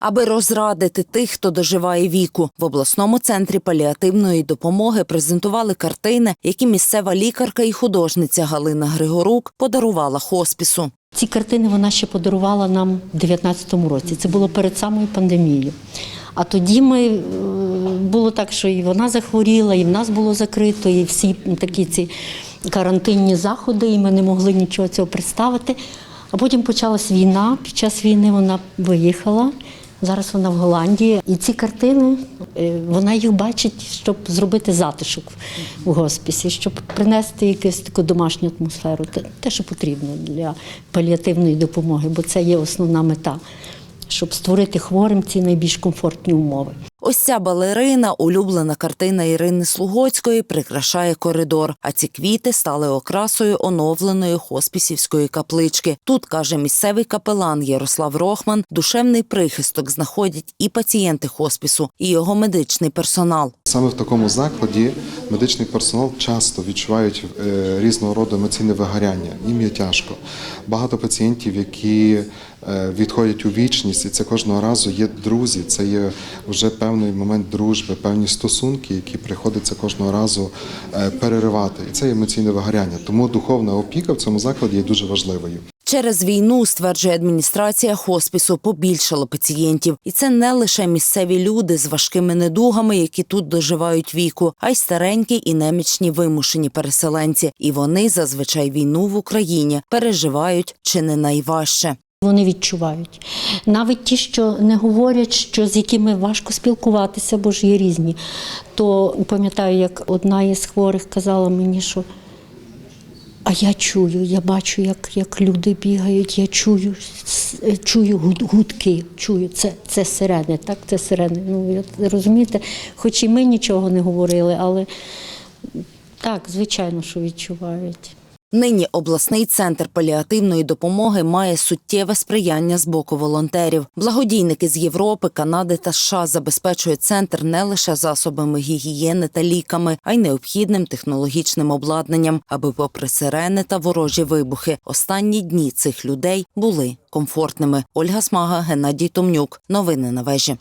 Аби розрадити тих, хто доживає віку, в обласному центрі паліативної допомоги презентували картини, які місцева лікарка і художниця Галина Григорук подарувала хоспісу. Ці картини вона ще подарувала нам в 19-му році. Це було перед самою пандемією. А тоді ми е, було так, що і вона захворіла, і в нас було закрито, і всі такі ці карантинні заходи, і ми не могли нічого цього представити. А потім почалась війна. Під час війни вона виїхала. Зараз вона в Голландії. І ці картини е, вона їх бачить, щоб зробити затишок в госпісі, щоб принести якусь таку домашню атмосферу. Те- Те, що потрібно для паліативної допомоги, бо це є основна мета, щоб створити хворим ці найбільш комфортні умови. Ось ця балерина, улюблена картина Ірини Слугоцької, прикрашає коридор. А ці квіти стали окрасою оновленої хоспісівської каплички. Тут каже місцевий капелан Ярослав Рохман, душевний прихисток знаходять і пацієнти хоспісу, і його медичний персонал. Саме в такому закладі медичний персонал часто відчувають е, різного роду емоційне вигоряння, їм є тяжко. Багато пацієнтів, які відходять у вічність, і це кожного разу є друзі, це є вже певний момент дружби, певні стосунки, які приходиться кожного разу е, переривати. І це емоційне вигоряння. Тому духовна опіка в цьому закладі є дуже важливою. Через війну, стверджує адміністрація хоспісу, побільшало пацієнтів. І це не лише місцеві люди з важкими недугами, які тут доживають віку, а й старенькі і немічні вимушені переселенці. І вони зазвичай війну в Україні переживають чи не найважче. Вони відчувають. Навіть ті, що не говорять, що з якими важко спілкуватися, бо ж є різні. То пам'ятаю, як одна із хворих казала мені, що а я чую, я бачу, як, як люди бігають, я чую, чую гуд- гудки, чую, це, це сирени, так, це сирени. Ну, розумієте, хоч і ми нічого не говорили, але так, звичайно, що відчувають. Нині обласний центр паліативної допомоги має суттєве сприяння з боку волонтерів. Благодійники з Європи, Канади та США забезпечують центр не лише засобами гігієни та ліками, а й необхідним технологічним обладнанням, аби, попри сирени та ворожі вибухи, останні дні цих людей були комфортними. Ольга Смага, Геннадій Томнюк. Новини на вежі.